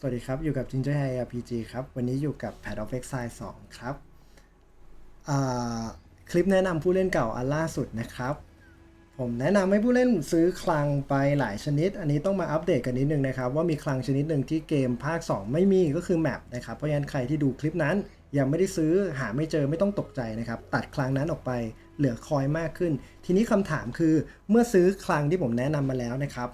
สวัสดีครับ อยู่กับ Ginger High RPG ครับ วันนี้อยู่กับ Pad of Exile 2 ครับ คลิปแนะนำผู้เล่นเก่าอันล่าสุดนะครับ ผมแนะนำให้ผู้เล่นซื้อคลังไปหลายชนิด อันนี้ต้องมาอัปเดตกันนิดนึงนะครับ ว่ามีคลังชนิดหนึ่งที่เกมภาค 2 ไม่มีก็คือแมปนะครับ เพราะฉะนั้นใครที่ดูคลิปนั้น ยังไม่ได้ซื้อหาไม่เจอไม่ต้องตกใจนะครับ ตัดคลังนั้นออกไปเหลือคอยมากขึ้น ทีนี้คำถามคือเมื่อซื้อคลังที่ผมแนะนำมาแล้วนะครับ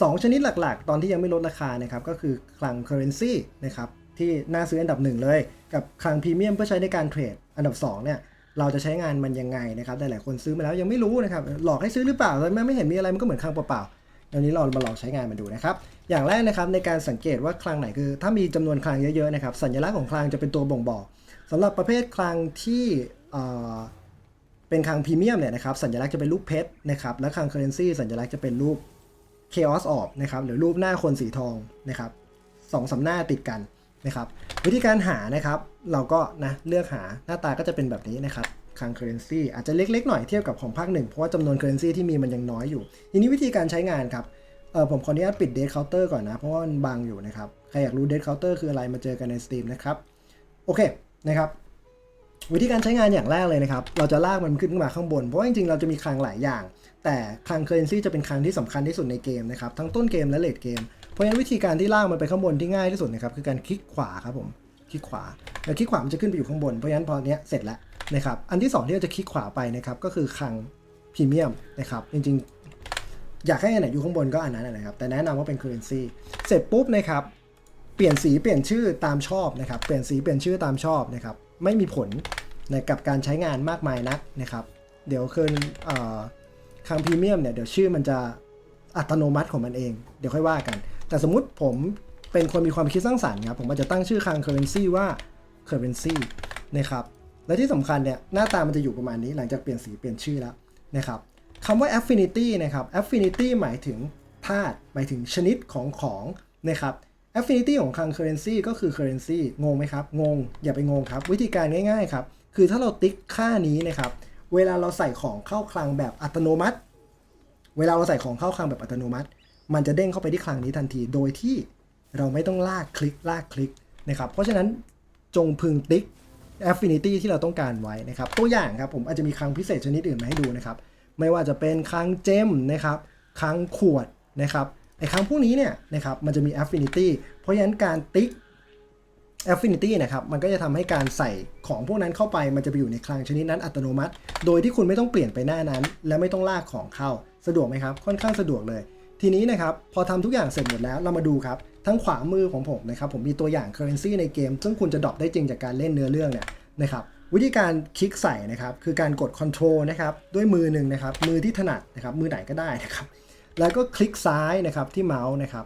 สองชนิดหลักๆ ตอนที่ยังไม่ลดราคานะครับก็คือคลัง Currency นะครับที่น่าซื้ออันดับหนึ่งเลย กับคลังพรีเมียมเพื่อใช้ในการเทรดอันดับ2เนี่ยเราจะใช้งานมันยังไงนะครับแต่หลายคนซื้อมาแล้วยังไม่รู้นะครับหลอกให้ซื้อหรือเปล่าแต่ไม่เห็นมีอะไรมันก็เหมือนคลังเปล่าๆอันนี้เรามาลองใช้งานมันดูนะครับอย่างแรกนะครับในการสังเกตว่าคลังไหนคือ ถ้ามีจำนวนคลังเยอะๆนะครับสัญลักษณ์ของคลังจะเป็นตัวบ่งบอกสำหรับประเภทคลังที่เอ่อเป็นคลังพรีเมียมเนี่ยนะครับสัญลักษณ์จะเป็นรูปเพชรนะครับและคลังเคอร์เรนซีสัญลักษณ์จะเป็นรูป Chaos Orb นะครับหรือรูปหน้าคนสีทองนะครับสองสำหน้าติดกันนะครับวิธีการหานะครับเราก็นะเลือกหาหน้าตาก็จะเป็นแบบนี้นะครับคลังเคอร์เรนซีอาจจะเล็กๆหน่อยเทียบกับของภาคหนึ่งเพราะว่าจำนวนเคอร์เรนซีที่มีมันยังน้อยอยู่ ทีนี้วิธีการใช้งานครับเออผมขออนุญาตปิดเดทเคาน์เตอร์ก่อนนะ เพราะว่ามันบังอยู่นะครับ ใครอยากรู้เดทเคาน์เตอร์คืออะไรมาเจอกันในสตรีมนะครับ โอเคนะครับ วิธีการใช้งานอย่างแรกเลยนะครับ เราจะลากมันขึ้นมาข้างบน เพราะาจริงๆ เราจะมีคลังหลายอย่าง แต่คลังเคอร์เรนซีจะเป็นคลังที่สำคัญที่สุดในเกมนะครับทั้งต้นเกมและเลดเกม เพราะฉะนั้นวิธีการที่ล่ากมันไปข้างบนที่ง่ายที่สุดนะครับคือการคลิกขวาครับผมคลิกขวาแล้วคลิกขวามันจะขึ้นไปอยู่ข้างบนเพราะฉะนั้นพอเนี้ยเสร็จแล้วนะครับอันที่สองที่เราจะคลิกขวาไปนะครับก็คือคลังพรีเมียมนะครับจริงๆ อยากให้อันไหนอยู่ข้างบนก็อันนั้นนะครับแต่แนะนำว่าเป็นเคอร์เรนซีเสร็จปุ๊บนะครับเปลี่ยนสีเปลี่ยนชื่อตามชอบนะครับเปลี่ยนสีเปลี่ยนชื่อตามชอบนะครับไม่มีผลในกับการใช้งานมากมายนักนะครับ เดี๋ยวคืนเอ่อ คลังพรีเมียมเนี่ยเดี๋ยวชื่อมันจะอัตโนมัติของมันเอง เดี๋ยวค่อยว่ากัน แต่สมมุติผมเป็นคนมีความคิดสร้างสรรค์ครับ ผมอาจจะตั้งชื่อคลัง currency ว่า currency นะครับ และที่สำคัญเนี่ยหน้าตามันจะอยู่ประมาณนี้หลังจากเปลี่ยนสีเปลี่ยนชื่อแล้วนะครับคำว่า affinity นะครับ affinity หมายถึงธาตุหมายถึงชนิดของของนะครับ affinity ของคลัง currency ก็คือ currency งงไหมครับ งง อย่าไปงงครับ วิธีการง่ายๆครับ คือถ้าเราติ๊กค่านี้นะครับ เวลาเราใส่ของเข้าคลังแบบอัตโนมัติ เวลาเราใส่ของเข้าคลังแบบอัตโนมัติ มันจะเด้งเข้าไปที่คลังนี้ทันที โดยที่เราไม่ต้องลากคลิกลากคลิกนะครับ เพราะฉะนั้นจงพึงติ๊ก affinity ที่เราต้องการไว้นะครับ ตัวอย่างครับผมอาจจะมีคลังพิเศษชนิดอื่นมาให้ดูนะครับ ไม่ว่าจะเป็นคลังเจมนะครับคลังขวดนะครับไอ้คลังพวกนี้เนี่ยนะครับมันจะมี affinity เพราะฉะนั้นการติ๊ก affinity นะครับ มันก็จะทำให้การใส่ของพวกนั้นเข้าไป มันจะไปอยู่ในคลังชนิดนั้นอัตโนมัติ โดยที่คุณไม่ต้องเปลี่ยนไปหน้านั้น และไม่ต้องลากของเข้า สะดวกไหมครับ ค่อนข้างสะดวกเลย ทีนี้นะครับ พอทำทุกอย่างเสร็จหมดแล้ว เรามาดูครับ ทั้งขวามือของผมนะครับ ผมมีตัวอย่าง currency ในเกม ซึ่งคุณจะดรอปได้จริงจากการเล่นเนื้อเรื่องเนี่ยนะครับ วิธีการคลิกใส่นะครับ คือการกด control นะครับ ด้วยมือหนึ่งนะครับ มือที่ถนัดนะครับ มือไหนก็ได้นะครับ แล้วก็คลิกซ้ายนะครับที่เมาส์นะครับ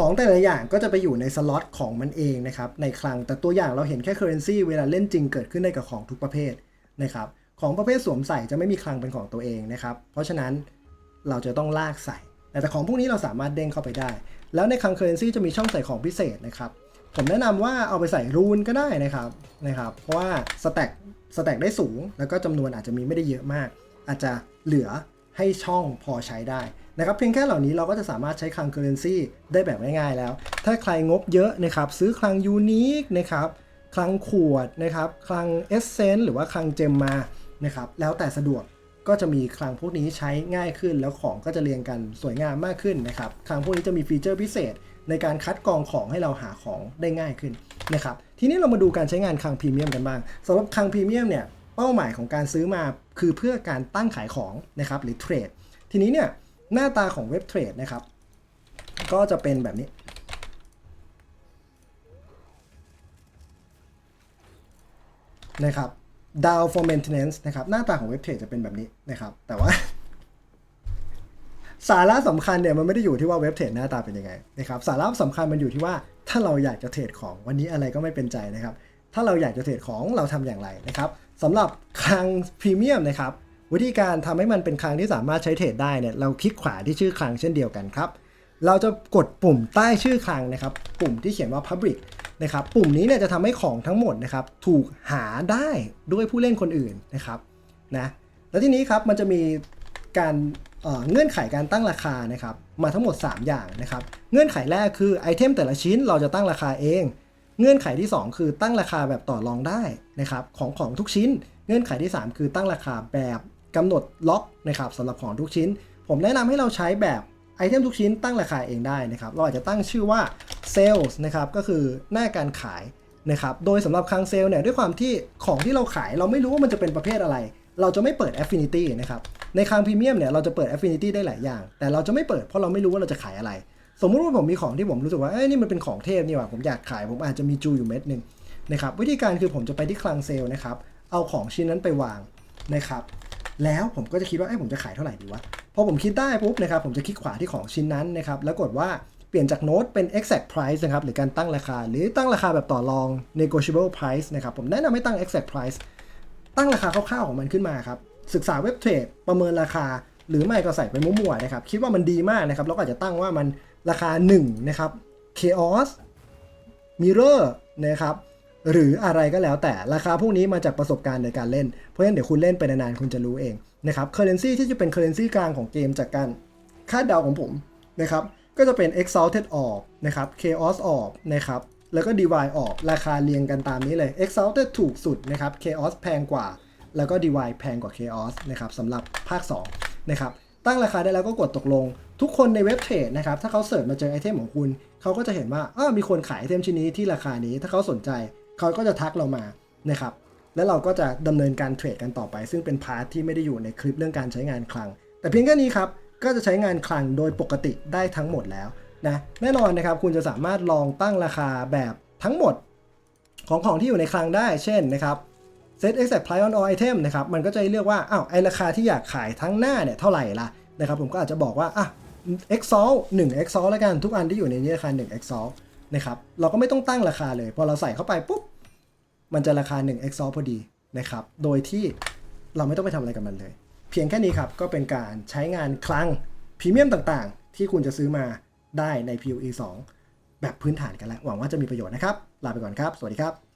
ของแต่ละอย่างก็จะไปอยู่ในสล็อตของมันเองนะครับในคลังแต่ตัวอย่างเราเห็นแค่ Currency เวลาเล่นจริงเกิดขึ้นได้กับของทุกประเภทนะครับของประเภทสวมใส่จะไม่มีคลังเป็นของตัวเองนะครับเพราะฉะนั้นเราจะต้องลากใส่ แต่ของพวกนี้เราสามารถเด้งเข้าไปได้ แล้วในคลัง Currency จะมีช่องใส่ของพิเศษนะครับผมแนะนำว่าเอาไปใส่รูนก็ได้นะครับนะครับเพราะว่าสแต็กสแต็กได้สูง แล้วก็จำนวนอาจจะมีไม่ได้เยอะมาก อาจจะเหลือให้ช่องพอใช้ได้ นะครับเพียงแค่เหล่านี้เราก็จะสามารถใช้คลัง Currency ได้แบบง่ายๆแล้ว ถ้าใครงบเยอะนะครับซื้อคลังยูนิคนะครับคลังขวดนะครับคลังเอเซนต์หรือว่าคลังเจมมานะครับแล้วแต่สะดวกก็จะมีคลังพวกนี้ใช้ง่ายขึ้น แล้วของก็จะเรียงกันสวยงามมากขึ้นนะครับคลังพวกนี้จะมีฟีเจอร์พิเศษ ในการคัดกรองของให้เราหาของได้ง่ายขึ้นนะครับทีนี้เรามาดูการใช้งานคลังพรีเมียมกันบ้างสำหรับคลังพรีเมียมเนี่ยเป้าหมายของการซื้อมาคือเพื่อการตั้งขายของนะครับหรือเทรดทีนี้เนี่ย หน้าตาของเว็บเทรดนะครับ ก็จะเป็นแบบนี้ นะครับ down for maintenance นะครับ หน้าตาของเว็บเทรดจะเป็นแบบนี้นะครับ แต่ว่า สาระสำคัญเนี่ยมันไม่ได้อยู่ที่ว่าเว็บเทรดหน้าตาเป็นยังไงนะครับ สาระสำคัญมันอยู่ที่ว่าถ้าเราอยากจะเทรดของวันนี้อะไรก็ไม่เป็นใจนะครับ ถ้าเราอยากจะเทรดของเราทำอย่างไรนะครับสำหรับคลังพรีเมียมนะครับ วิธีการทำให้มันเป็นคลังที่สามารถใช้เทรดได้เนี่ยเราคลิกขวาที่ชื่อคลังเช่นเดียวกันครับ เราจะกดปุ่มใต้ชื่อคลังนะครับ ปุ่มที่เขียนว่า public นะครับ ปุ่มนี้เนี่ยจะทำให้ของทั้งหมดนะครับถูกหาได้ด้วยผู้เล่นคนอื่นนะครับนะแล้วทีนี้ครับมันจะมีการเอ่อเงื่อนไขการตั้งราคานะครับมาทั้งหมด 3 อย่างนะครับ เงื่อนไขแรกคือไอเทมแต่ละชิ้นเราจะตั้งราคาเอง เงื่อนไขที่ 2 คือตั้งราคาแบบต่อรองได้นะครับของของทุกชิ้น เงื่อนไขที่ 3 คือตั้งราคาแบบ กำหนดล็อกนะครับสำหรับของทุกชิ้น ผมแนะนำให้เราใช้แบบไอเทมทุกชิ้นตั้งราคาเองได้นะครับเราอาจจะตั้งชื่อว่า sales นะครับก็คือหน้าการขายนะครับโดยสำหรับคลังเซลเนี่ยด้วยความที่ของที่เราขายเราไม่รู้ว่ามันจะเป็นประเภทอะไร เราจะไม่เปิด affinity นะครับในคลังพรีเมียมเนี่ยเราจะเปิด affinity ได้หลายอย่าง แต่เราจะไม่เปิดเพราะเราไม่รู้ว่าเราจะขายอะไร สมมุติว่าผมมีของที่ผมรู้สึกว่าเอ้ยนี่มันเป็นของเทพนี่หว่าผมอยากขายผมอาจจะมีจูอยู่เม็ดหนึ่งนะครับวิธีการคือผมจะไปที่คลังเซลนะครับเอาของชิ้นนั้นไปวางนะครับ แล้วผมก็จะคิดว่าเอ้ผมจะขายเท่าไหร่ดีวะ พอผมคิดได้ปุ๊บนะครับผมจะคลิกขวาที่ของชิ้นนั้นนะครับแล้วกดว่าเปลี่ยนจากโน้ตเป็น exact price นะครับหรือการตั้งราคา หรือตั้งราคาแบบต่อรอง negotiable price นะครับผมแนะนำให้ตั้ง exact price ตั้งราคาคร่าวๆของมันขึ้นมาครับศึกษาเว็บเทรดประเมินราคา หรือไม่ก็ใส่ไปมั่วๆนะครับคิดว่ามันดีมากนะครับเราก็อาจจะตั้งว่ามันราคา1นะครับ chaos mirror นะครับ หรืออะไรก็แล้วแต่ราคาพวกนี้มาจากประสบการณ์ในการเล่น เพราะฉะนั้นเดี๋ยวคุณเล่นไปนานๆคุณจะรู้เองนะครับ currency ที่จะเป็น currency กลางของเกมจากการคาดเดาของผมนะครับก็จะเป็น exalted orb นะครับ chaos orb นะครับแล้วก็ divine orb ราคาเรียงกันตามนี้เลย exalted ถูกสุดนะครับ chaos แพงกว่า แล้วก็ divine แพงกว่า chaos นะครับสำหรับภาค2นะครับตั้งราคาได้แล้วก็กดตกลง ทุกคนในเว็บเทรดนะครับถ้าเขาเสิร์ชมาเจอไอเทมของคุณ เขาก็จะเห็นว่าอ้ามีคนขายไอเทมชิ้นนี้ที่ราคานี้ถ้าเขาสนใจ เขาก็จะทักเรามานะครับแล้วเราก็จะดำเนินการเทรดกันต่อไป ซึ่งเป็นพาร์ทที่ไม่ได้อยู่ในคลิปเรื่องการใช้งานคลัง แต่เพียงแค่นี้ครับก็จะใช้งานคลังโดยปกติได้ทั้งหมดแล้วนะแน่นอนนะครับคุณจะสามารถลองตั้งราคาแบบทั้งหมดของของที่อยู่ในคลังได้ เช่นนะครับ set exact price on all item นะครับ มันก็จะเลือกว่า อ้าว ไอราคาที่อยากขายทั้งหน้าเนี่ยเท่าไหร่ล่ะนะครับ ผมก็อาจจะบอกว่า อะ exalt 1 exalt แล้วกัน ทุกอันที่อยู่ในนี้ราคา1 exalt นะครับ เราก็ไม่ต้องตั้งราคาเลย พอเราใส่เข้าไปปุ๊บ มันจะราคา 1 x o r พอดีนะครับ โดยที่เราไม่ต้องไปทำอะไรกับมันเลย เพียงแค่นี้ครับ ก็เป็นการใช้งานคลังพรีเมียมต่างๆ ที่คุณจะซื้อมาได้ใน PUE 2 แบบพื้นฐานกันแล้ว หวังว่าจะมีประโยชน์นะครับ ลาไปก่อนครับ สวัสดีครับ